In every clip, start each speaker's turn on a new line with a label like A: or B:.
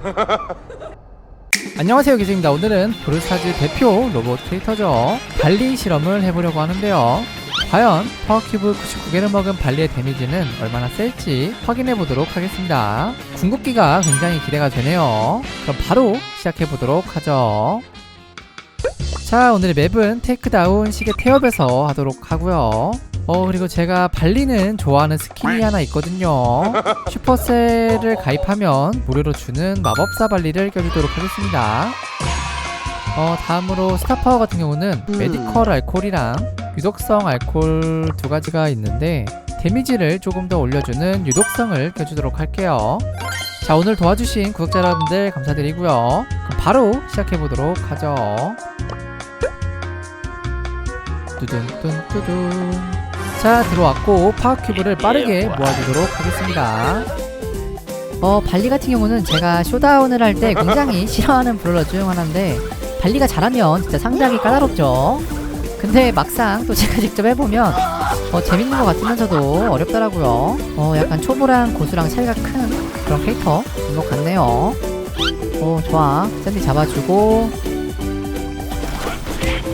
A: 안녕하세요 기승입니다. 오늘은 브루스타즈 대표 로봇 캐릭터죠. 발리 실험을 해보려고 하는데요. 과연 파워큐브 99개를 먹은 발리의 데미지는 얼마나 셀지 확인해 보도록 하겠습니다. 궁극기가 굉장히 기대가 되네요. 그럼 바로 시작해 보도록 하죠. 자 오늘의 맵은 테이크다운 시계 태엽에서 하도록 하고요 어 그리고 제가 발리는 좋아하는 스킨이 하나 있거든요. 슈퍼셀을 가입하면 무료로 주는 마법사 발리를 껴주도록 하겠습니다. 어 다음으로 스타파워 같은 경우는 메디컬 알콜이랑 유독성 알콜 두 가지가 있는데 데미지를 조금 더 올려주는 유독성을 껴주도록 할게요. 자 오늘 도와주신 구독자 여러분들 감사드리고요. 그럼 바로 시작해보도록 하죠. 뚜둔 뚜둔 자 들어왔고 파워큐브를 빠르게 모아주도록 하겠습니다.
B: 어 발리 같은 경우는 제가 쇼다운을 할 때 굉장히 싫어하는 브롤러 중 하나인데 발리가 잘하면 진짜 상대하기 까다롭죠. 근데 막상 또 제가 직접 해보면 어 재밌는 것 같으면서도 어렵더라고요. 어 약간 초보랑 고수랑 차이가 큰 그런 캐릭터인 것 같네요. 어 좋아. 샌디 잡아주고.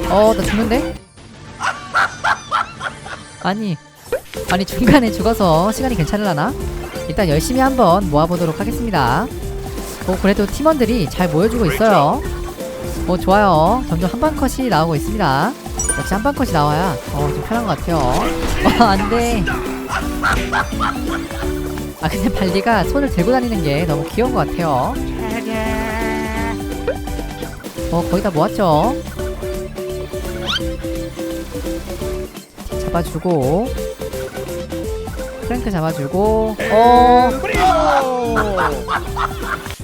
B: 어나 죽는데? 아니 아니 중간에 죽어서 시간이 괜찮으려나? 일단 열심히 한번 모아보도록 하겠습니다. 어, 그래도 팀원들이 잘 모여주고 있어요. 어, 좋아요. 점점 한방 컷이 나오고 있습니다. 역시 한방 컷이 나와야, 어, 좀 편한 것 같아요. 어, 안 돼. 아, 근데 발리가 손을 들고 다니는 게 너무 귀여운 것 같아요. 어, 거의 다 모았죠? 잡아주고, 프랭크 잡아주고, 어,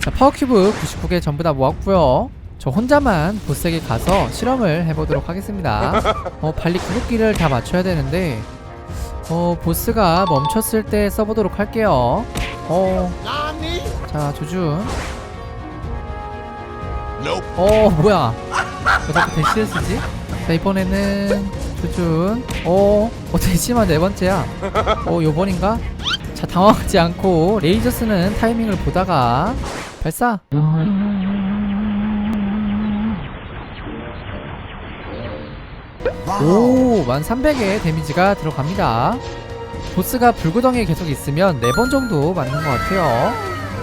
A: 자 파워큐브 99개 전부 다 모았고요. 저 혼자만 보스에게 가서 실험을 해보도록 하겠습니다. 어 발리 궁극기를 다 맞춰야 되는데 어 보스가 멈췄을 때 써보도록 할게요. 어자 조준. 어 뭐야? 왜 자꾸 대시를 쓰지? 자 이번에는 조준 어, 어 대시만 네 번째야 어 요번인가? 자 당황하지 않고 레이저 쓰는 타이밍을 보다가 발사 오, 1300의 데미지가 들어갑니다. 보스가 불구덩이에 계속 있으면 4번 정도 맞는 것 같아요.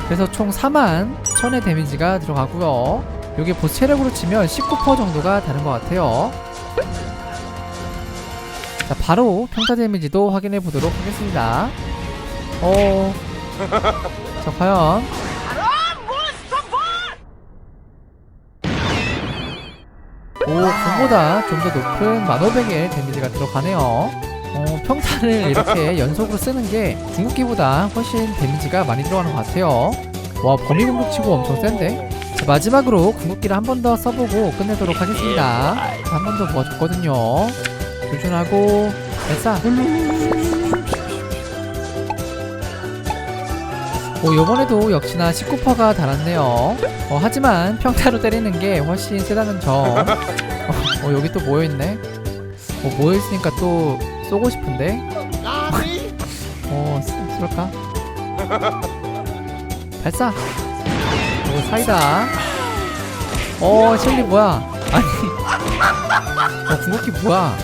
A: 그래서 총 4만 1000의 데미지가 들어가고요. 요게 보스 체력으로 치면 19% 정도가 다른 것 같아요. 자, 바로 평타 데미지도 확인해 보도록 하겠습니다. 어, 자, 과연 오, 그보다 좀 더 높은 1500의 데미지가 들어가네요. 어, 평타를 이렇게 연속으로 쓰는 게 궁극기보다 훨씬 데미지가 많이 들어가는 것 같아요. 와, 범위 공격치고 엄청 센데? 자, 마지막으로 궁극기를 한 번 더 써보고 끝내도록 하겠습니다. 한 번 더 모아줬거든요. 조준하고, 발사! 오, 요번에도 역시나 19%가 달았네요. 어, 하지만 평타로 때리는 게 훨씬 세다는 점. 어, 어, 여기 또 모여있네. 어, 모여있으니까 또 쏘고 싶은데? 어, 쏘, 쏠까? 발사! 오, 사이다. 어, 셸리 뭐야? 아니. 어, 궁극기 뭐야?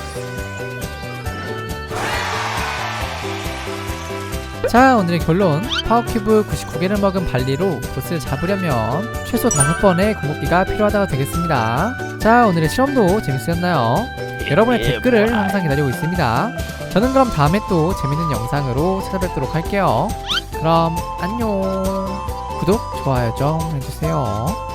A: 자 오늘의 결론. 파워큐브 99개를 먹은 발리로 보스를 잡으려면 최소 5번의 궁극기가 필요하다가 되겠습니다. 자 오늘의 실험도 재밌으셨나요? 여러분의 댓글을 항상 기다리고 있습니다. 저는 그럼 다음에 또 재밌는 영상으로 찾아뵙도록 할게요. 그럼 안녕. 구독, 좋아요 좀 해주세요